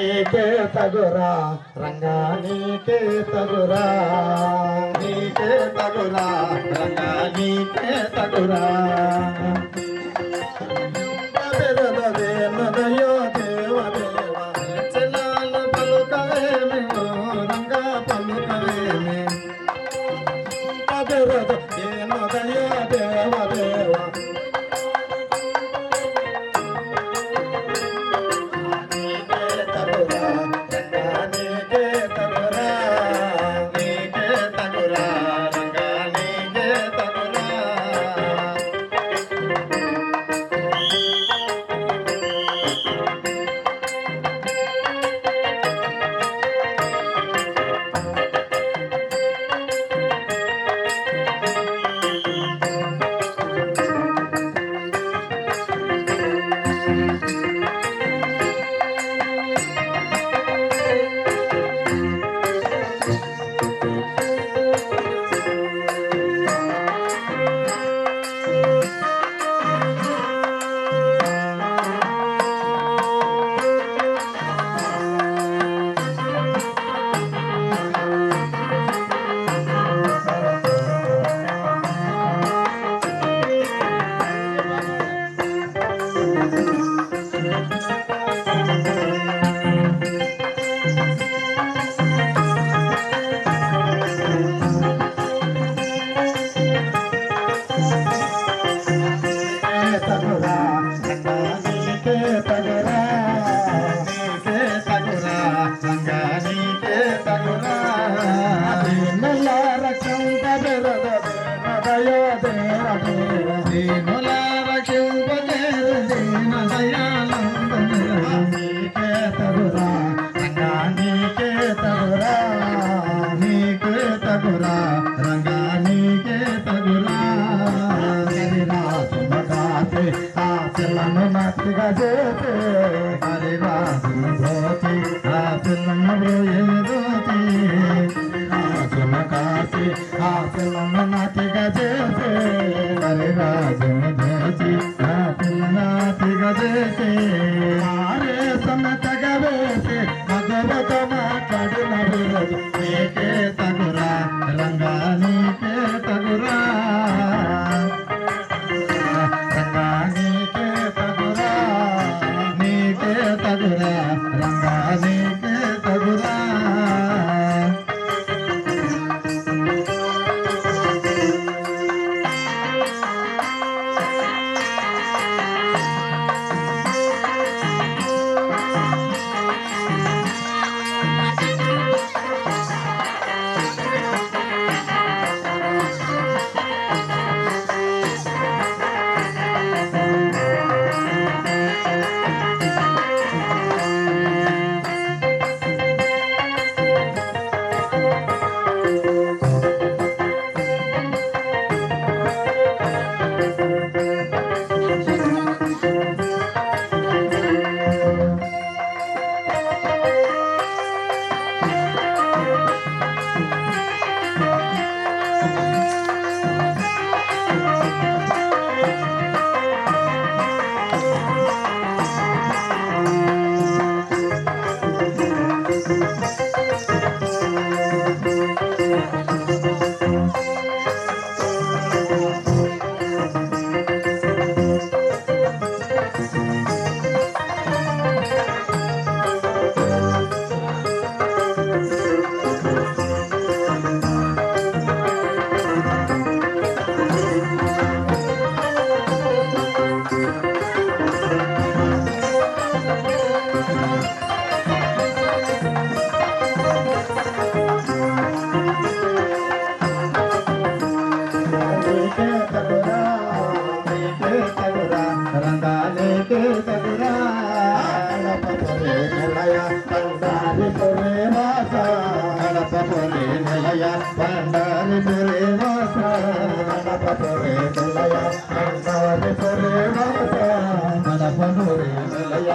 నీకే తగురా రంగా నీకే తగురా నీకే తగురా రంగా నీకే తగురా. తగురా నీకే తగురా నీకే తగురా రంగా నీకే తగురా. దీనుల రక్షింపబెరద దీనదయో దేవ దేవ దీనుల రక్షింపబెరద దీన దయానంద నీకే తగురా రంగా నీకే తగురా నీకే తగురా. హరిరాజు ఆ పిల్లను బ్రోయేదోతి రాజు కాసి ఆ పిల్లను నాతిగా చేసే మరి హరిరాజు భోతి ఆ పిల్ల నాతిగా చేసే నిలయ పండారి పురే నిలయ పండారి పురే వాస నిలయ పండారి పురే వాస నిలయ